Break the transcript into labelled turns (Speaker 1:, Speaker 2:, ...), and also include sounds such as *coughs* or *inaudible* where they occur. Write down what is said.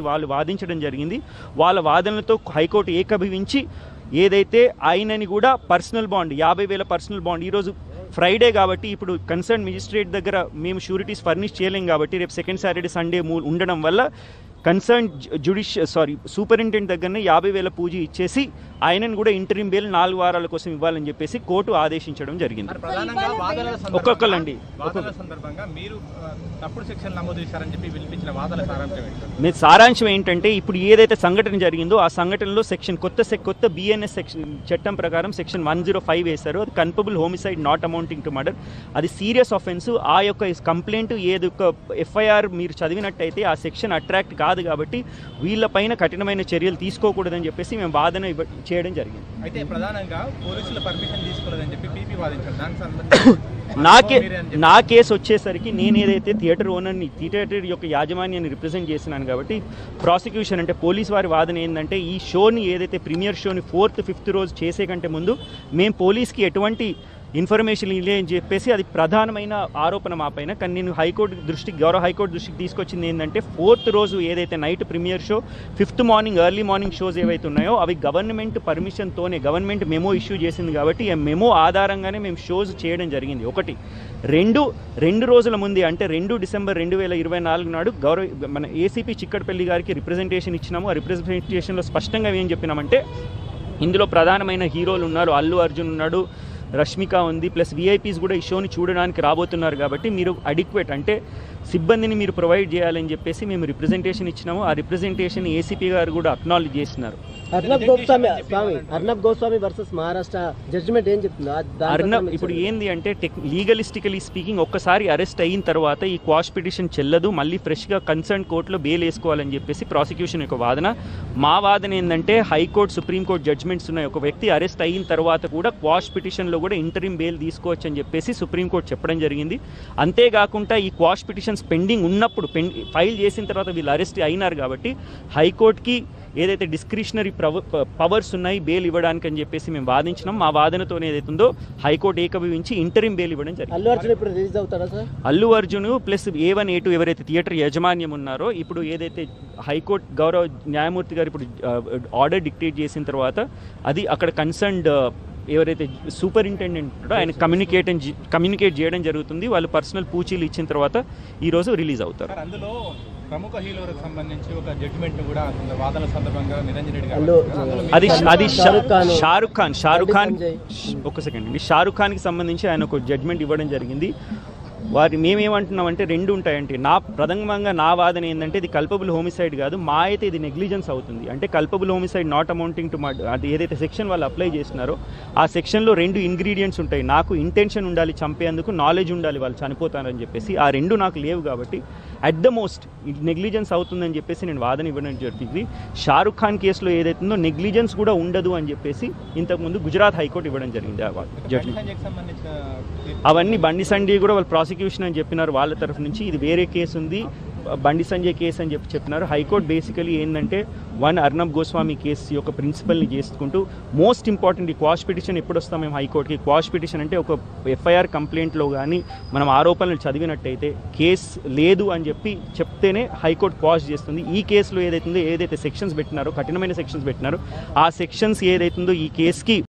Speaker 1: వాళ్ళు వాదించడం జరిగింది. వాళ్ళ వాదనలతో హైకోర్టు ఏకభవించి ఏదైతే ఆయనని కూడా పర్సనల్ బాండ్ యాభై వేల పర్సనల్ బాండ్ ఈరోజు ఫ్రైడే కాబట్టి ఇప్పుడు కన్సర్న్ మెజిస్ట్రేట్ దగ్గర మేము షూరిటీస్ ఫర్నిష్ చేయలేం కాబట్టి రేపు సెకండ్ సాటర్డే సండే మూ- ఉండడం వల్ల కన్సర్న్ జుడిషియల్ సారీ సూపరింటెండెంట్ దగ్గరనే యాభై వేల పూజ ఇచ్చేసి ఆయనను కూడా ఇంటరిం బెయిల్ నాలుగు వారాల కోసం ఇవ్వాలని చెప్పేసి కోర్టు ఆదేశించడం జరిగింది.
Speaker 2: సందర్భంగా మీరు సారాంశం
Speaker 1: ఏంటంటే ఇప్పుడు ఏదైతే సంఘటన జరిగిందో ఆ సంఘటనలో సెక్షన్ కొత్త సెక్ కొత్త బిఎన్ఎస్ సెక్షన్ చట్టం ప్రకారం సెక్షన్ వన్ జీరో ఫైవ్ వేశారు. అది culpable homicide not amounting to murder. అది సీరియస్ ఆఫెన్స్. ఆ యొక్క కంప్లైంట్ ఏది ఒక ఎఫ్ఐఆర్ మీరు చదివినట్టయితే ఆ సెక్షన్ అట్రాక్ట్ కాదు కాబట్టి వీళ్ళపైన కఠినమైన చర్యలు తీసుకోకూడదని చెప్పేసి మేము వాదన ఇవ్వ- చేయడం జరిగింది.
Speaker 2: అయితే ప్రధానంగా పోలీసుల పర్మిషన్ తీసుకోలేదని చెప్పి పీపీ వాదించారు. దానికి సంబంధించి *coughs*
Speaker 1: నాకే నా కేసు వచ్చేసరికి నేను ఏదైతే థియేటర్ ఓనర్ని థియేటర్ యొక్క యాజమాన్యాన్ని రిప్రజెంట్ చేస్తున్నాను కాబట్టి ప్రాసిక్యూషన్ అంటే పోలీస్ వారి వాదన ఏంటంటే ఈ షోని ఏదైతే ప్రీమియర్ షోని ఫోర్త్ ఫిఫ్త్ రోజు చేసే కంటే ముందు మేము పోలీస్కి ఎటువంటి ఇన్ఫర్మేషన్ ఇలే అని చెప్పేసి అది ప్రధానమైన ఆరోపణ మా పైన. కానీ నేను హైకోర్టు దృష్టికి గౌరవ హైకోర్టు దృష్టికి తీసుకొచ్చింది ఏంటంటే ఫోర్త్ రోజు ఏదైతే night premiere show fifth morning early morning shows ఏవైతే ఉన్నాయో అవి గవర్నమెంట్ పర్మిషన్తోనే గవర్నమెంట్ మెమో ఇష్యూ చేసింది కాబట్టి ఆ మెమో ఆధారంగానే మేము షోస్ చేయడం జరిగింది. ఒకటి రెండు రెండు రోజుల ముందే అంటే రెండు డిసెంబర్ రెండు వేల ఇరవై నాలుగు నాడు గౌరవ మన ఏసీపీ చిక్కడపల్లి గారికి రిప్రజెంటేషన్ ఇచ్చినాము. ఆ రిప్రజెంటేషన్లో స్పష్టంగా ఏం చెప్పినామంటే ఇందులో ప్రధానమైన హీరోలు ఉన్నారు. అల్లు అర్జున్ ఉన్నాడు రష్మిక ఉంది ప్లస్ విఐపీస్ కూడా ఈ షోని చూడడానికి రాబోతున్నారు కాబట్టి మీరు అడిక్వేట్ అంటే సిబ్బందిని మీరు ప్రొవైడ్ చేయాలని చెప్పేసి మేము రిప్రజెంటేషన్ ఇచ్చినాము. ఆ రిప్రజెంటేషన్ ఏసీపీ గారు కూడా అక్నాలజ్ చేస్తున్నారు
Speaker 3: అర్నబ్ గోస్వామి స్వామి అర్నబ్ గోస్వామి వర్సెస్ మహారాష్ట్ర జడ్జిమెంట్ ఏం చెప్తుంది?
Speaker 1: అర్ణబ్ ఇప్పుడు. ఏంది అంటే టెక్ లీగలిస్టికలీ స్పీకింగ్ ఒక్కసారి అరెస్ట్ అయిన తర్వాత ఈ క్వాష్ పిటిషన్ చెల్లదు. మళ్ళీ ఫ్రెష్గా కన్సర్న్ కోర్టులో బెయిల్ వేసుకోవాలని చెప్పేసి ప్రాసిక్యూషన్ యొక్క వాదన. మా వాదన ఏంటంటే హైకోర్టు సుప్రీంకోర్టు జడ్జ్మెంట్స్ ఉన్నాయి ఒక వ్యక్తి అరెస్ట్ అయిన తర్వాత కూడా క్వాష్ పిటిషన్లో కూడా ఇంటరిం బెయిల్ తీసుకోవచ్చు అని చెప్పేసి సుప్రీంకోర్టు చెప్పడం జరిగింది. అంతేకాకుండా ఈ క్వాష్ పిటిషన్స్ పెండింగ్ ఉన్నప్పుడు పెండ్ ఫైల్ చేసిన తర్వాత వీళ్ళు అరెస్ట్ అయినారు కాబట్టి హైకోర్టుకి ఏదైతే డిస్క్రిషనరీ పవర్స్ ఉన్నాయి బెయిల్ ఇవ్వడానికి అని చెప్పేసి మేము వాదించినాం. మా వాదనతో ఏదైతే ఉందో హైకోర్టు ఏకభవించి ఇంటరిం బెయిల్ ఇవ్వడం జరిగింది.
Speaker 3: Allu Arjun
Speaker 1: plus A one A two ఎవరైతే థియేటర్ యాజమాన్యం ఉన్నారో ఇప్పుడు ఏదైతే హైకోర్టు గౌరవ న్యాయమూర్తి గారు ఇప్పుడు ఆర్డర్ డిక్టేట్ చేసిన తర్వాత అది అక్కడ కన్సర్న్డ్ ఎవరైతే సూపరింటెండెంట్ ఉంటాడో ఆయన కమ్యూనికేట్ కమ్యూనికేట్ చేయడం జరుగుతుంది. వాళ్ళు పర్సనల్ పూచీలు ఇచ్చిన తర్వాత ఈరోజు రిలీజ్ అవుతారు.
Speaker 2: అందులో ప్రముఖ హీరోలకు సంబంధించి ఒక జడ్జిమెంట్ కూడా కొంత వాదనల సందర్భంగా నిరంజన్ రెడ్డి గారు
Speaker 1: అది అది షా-
Speaker 3: షారుఖ్ ఖాన్.
Speaker 1: షారుఖ్ ఖాన్ షారుఖ్ ఖాన్.
Speaker 3: సంజయ్.
Speaker 1: ఒక సెకండ్ అండి. షారుఖ్ ఖాన్కి సంబంధించి ఆయన ఒక జడ్జ్మెంట్ ఇవ్వడం జరిగింది. వారి మేమేమంటున్నామంటే రెండు ఉంటాయంటే నా ప్రథమంగా నా వాదన ఏంటంటే ఇది కల్పబుల్ హోమిసైడ్ కాదు మా అయితే ఇది నెగ్లిజెన్స్ అవుతుంది. అంటే culpable homicide not amounting to అది ఏదైతే సెక్షన్ వాళ్ళు అప్లై చేస్తున్నారో ఆ సెక్షన్లో రెండు ఇంగ్రీడియంట్స్ ఉంటాయి. నాకు ఇంటెన్షన్ ఉండాలి చంపేందుకు నాలెడ్జ్ ఉండాలి వాళ్ళు చనిపోతారని చెప్పేసి. ఆ రెండు నాకు లేవు కాబట్టి అట్ ద మోస్ట్ నెగ్లిజెన్స్ అవుతుందని చెప్పేసి నేను వాదన ఇవ్వడం జరిగింది. షారుఖ్ ఖాన్ కేసులో ఏదైతుందో నెగ్లిజెన్స్ కూడా ఉండదు అని చెప్పేసి ఇంతకుముందు గుజరాత్ హైకోర్టు ఇవ్వడం జరిగింది అవన్నీ బండి సంజయ్ కూడా వాళ్ళు ప్రాసిక్యూషన్ అని చెప్పినారు వాళ్ళ తరఫు నుంచి. ఇది వేరే కేసు ఉంది. బండి సంజయ్ కేసు అని చెప్పి చెప్పినారు. హైకోర్టు బేసికలీ ఏంటంటే వన్ అర్నబ్ గోస్వామి కేసు యొక్క ప్రిన్సిపల్ని చేసుకుంటూ మోస్ట్ ఇంపార్టెంట్ ఈ క్వాష్ పిటిషన్ ఎప్పుడు వస్తాం మేము హైకోర్టుకి? క్వాష్ పిటిషన్ అంటే ఒక ఎఫ్ఐఆర్ కంప్లైంట్లో కానీ మనం ఆరోపణలు చదివినట్టయితే కేసు లేదు అని చెప్పి చెప్తేనే హైకోర్టు క్వాష్ చేస్తుంది. ఈ కేసులో ఏదైతుందో ఏదైతే సెక్షన్స్ పెట్టినారో కఠినమైన సెక్షన్స్ పెట్టినారో ఆ సెక్షన్స్ ఏదైతుందో ఈ కేసుకి